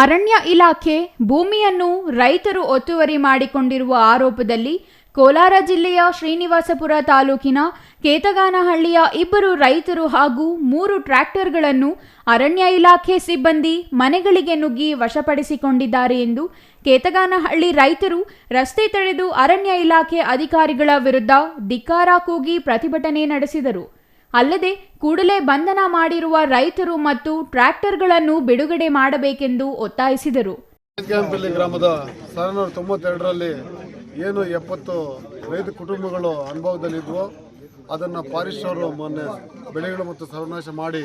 ಅರಣ್ಯ ಇಲಾಖೆ ಭೂಮಿಯನ್ನು ರೈತರು ಒತ್ತುವರಿ ಮಾಡಿಕೊಂಡಿರುವ ಆರೋಪದಲ್ಲಿ ಕೋಲಾರ ಜಿಲ್ಲೆಯ ಶ್ರೀನಿವಾಸಪುರ ತಾಲೂಕಿನ ಕೇತಗಾನಹಳ್ಳಿಯ ಇಬ್ಬರು ರೈತರು ಹಾಗೂ ಮೂರು ಟ್ರ್ಯಾಕ್ಟರ್ಗಳನ್ನು ಅರಣ್ಯ ಇಲಾಖೆ ಸಿಬ್ಬಂದಿ ಮನೆಗಳಿಗೆ ನುಗ್ಗಿ ವಶಪಡಿಸಿಕೊಂಡಿದ್ದಾರೆ ಎಂದು ಕೇತಗಾನಹಳ್ಳಿ ರೈತರು ರಸ್ತೆ ತಡೆದು ಅರಣ್ಯ ಇಲಾಖೆ ಅಧಿಕಾರಿಗಳ ವಿರುದ್ಧ ಧಿಕ್ಕಾರ ಕೂಗಿ ಪ್ರತಿಭಟನೆ ನಡೆಸಿದರು. ಅಲ್ಲದೆ ಕೂಡಲೇ ಬಂಧನ ಮಾಡಿರುವ ರೈತರು ಮತ್ತು ಟ್ರ್ಯಾಕ್ಟರ್ಗಳನ್ನು ಬಿಡುಗಡೆ ಮಾಡಬೇಕೆಂದು ಒತ್ತಾಯಿಸಿದರು. ಗ್ರಾಮದ ಸಾವಿರದ ತೊಂಬತ್ತೆರಡರಲ್ಲಿ ಏನು ಎಪ್ಪತ್ತು ರೈತ ಕುಟುಂಬಗಳು ಅನುಭವದಲ್ಲಿದ್ವು ಅದನ್ನು ಫಾರೆಸ್ಟ್ ಅವರು ಮೊನ್ನೆ ಬೆಳೆಗಳು ಮತ್ತು ಸರ್ವನಾಶ ಮಾಡಿ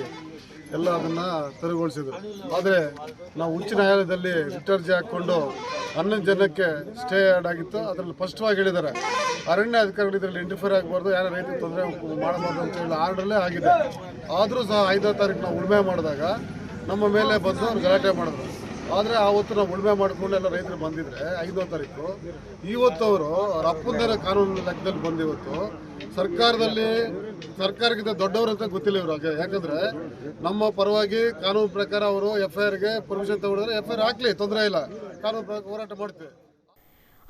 ಎಲ್ಲ ಅದನ್ನು ತೆರವುಗೊಳಿಸಿದರು. ಆದರೆ ನಾವು ಉಚ್ಚ ನ್ಯಾಯಾಲಯದಲ್ಲಿ ವಿಟರ್ಜಿ ಹಾಕ್ಕೊಂಡು ಹನ್ನೊಂದು ಜನಕ್ಕೆ ಸ್ಟೇ ಆಗಿತ್ತು. ಅದರಲ್ಲಿ ಸ್ಪಷ್ಟವಾಗಿ ಹೇಳಿದ್ದಾರೆ ಅರಣ್ಯ ಅಧಿಕಾರಿಗಳು ಇದರಲ್ಲಿ ಇಂಟರ್ಫಿಯರ್ ಆಗಬಾರ್ದು, ಯಾರು ರೈತರಿಗೆ ತೊಂದರೆ ಮಾಡಬಾರ್ದು ಅಂತ ಹೇಳಿ ಆರ್ಡ್ರಲ್ಲೇ ಆಗಿದೆ. ಆದರೂ ಸಹ ಐದನೇ ತಾರೀಕು ನಾವು ಉಳುಮೆ ಮಾಡಿದಾಗ ನಮ್ಮ ಮೇಲೆ ಬಂದು ಅವ್ರು ಗಲಾಟೆ ಮಾಡಿದ್ರು. ಆದರೆ ಆವತ್ತು ನಾವು ಉಳುಮೆ ಮಾಡಿಕೊಂಡು ಎಲ್ಲ ರೈತರು ಬಂದಿದ್ರೆ ಐದನೇ ತಾರೀಕು. ಇವತ್ತು ಅವರು ಅಪ್ಪಂದರ ಕಾನೂನು ಲೆಕ್ಕದಲ್ಲಿ ಬಂದಿವತ್ತು ಸರ್ಕಾರದಲ್ಲಿ, ಸರ್ಕಾರಕ್ಕಿಂತ ದೊಡ್ಡವರು ಅಂತ ಗೊತ್ತಿಲ್ಲ ಇವರು ಯಾಕಂದ್ರೆ ನಮ್ಮ ಪರವಾಗಿ ಕಾನೂನು ಪ್ರಕಾರ ಅವರು ಎಫ್ ಐ ಆರ್ಗೆ ಪರ್ಮಿಷನ್ ತಗೊಂಡ್ರೆ ಎಫ್ ಐ ಆರ್ ಹಾಕ್ಲಿ, ತೊಂದರೆ ಇಲ್ಲ. ಕಾನೂನು ಹೋರಾಟ ಮಾಡ್ತೀವಿ.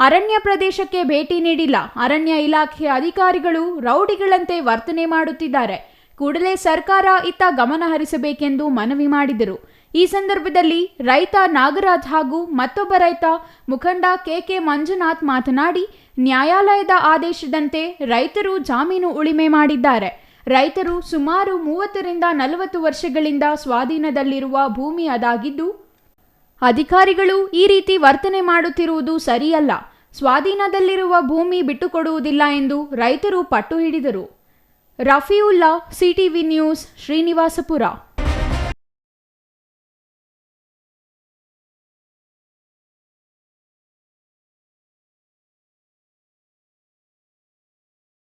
ಅರಣ್ಯ ಪ್ರದೇಶಕ್ಕೆ ಭೇಟಿ ನೀಡಿಲ್ಲ. ಅರಣ್ಯ ಇಲಾಖೆ ಅಧಿಕಾರಿಗಳು ರೌಡಿಗಳಂತೆ ವರ್ತನೆ ಮಾಡುತ್ತಿದ್ದಾರೆ. ಕೂಡಲೇ ಸರ್ಕಾರ ಇತ್ತ ಗಮನ ಹರಿಸಬೇಕೆಂದು ಮನವಿ ಮಾಡಿದರು. ಈ ಸಂದರ್ಭದಲ್ಲಿ ರೈತ ನಾಗರಾಜ್ ಹಾಗೂ ಮತ್ತೊಬ್ಬ ರೈತ ಮುಖಂಡ ಕೆಕೆ ಮಂಜುನಾಥ್ ಮಾತನಾಡಿ, ನ್ಯಾಯಾಲಯದ ಆದೇಶದಂತೆ ರೈತರು ಜಾಮೀನು ಉಳಿಮೆ ಮಾಡಿದ್ದಾರೆ. ರೈತರು ಸುಮಾರು ಮೂವತ್ತರಿಂದ ನಲವತ್ತು ವರ್ಷಗಳಿಂದ ಸ್ವಾಧೀನದಲ್ಲಿರುವ ಭೂಮಿ ಅದಾಗಿದ್ದು, ಅಧಿಕಾರಿಗಳು ಈ ರೀತಿ ವರ್ತನೆ ಮಾಡುತ್ತಿರುವುದು ಸರಿಯಲ್ಲ. ಸ್ವಾಧೀನದಲ್ಲಿರುವ ಭೂಮಿ ಬಿಟ್ಟುಕೊಡುವುದಿಲ್ಲ ಎಂದು ರೈತರು ಪಟ್ಟು ಹಿಡಿದರು. Rafiulla CTV news, Srinivaspur.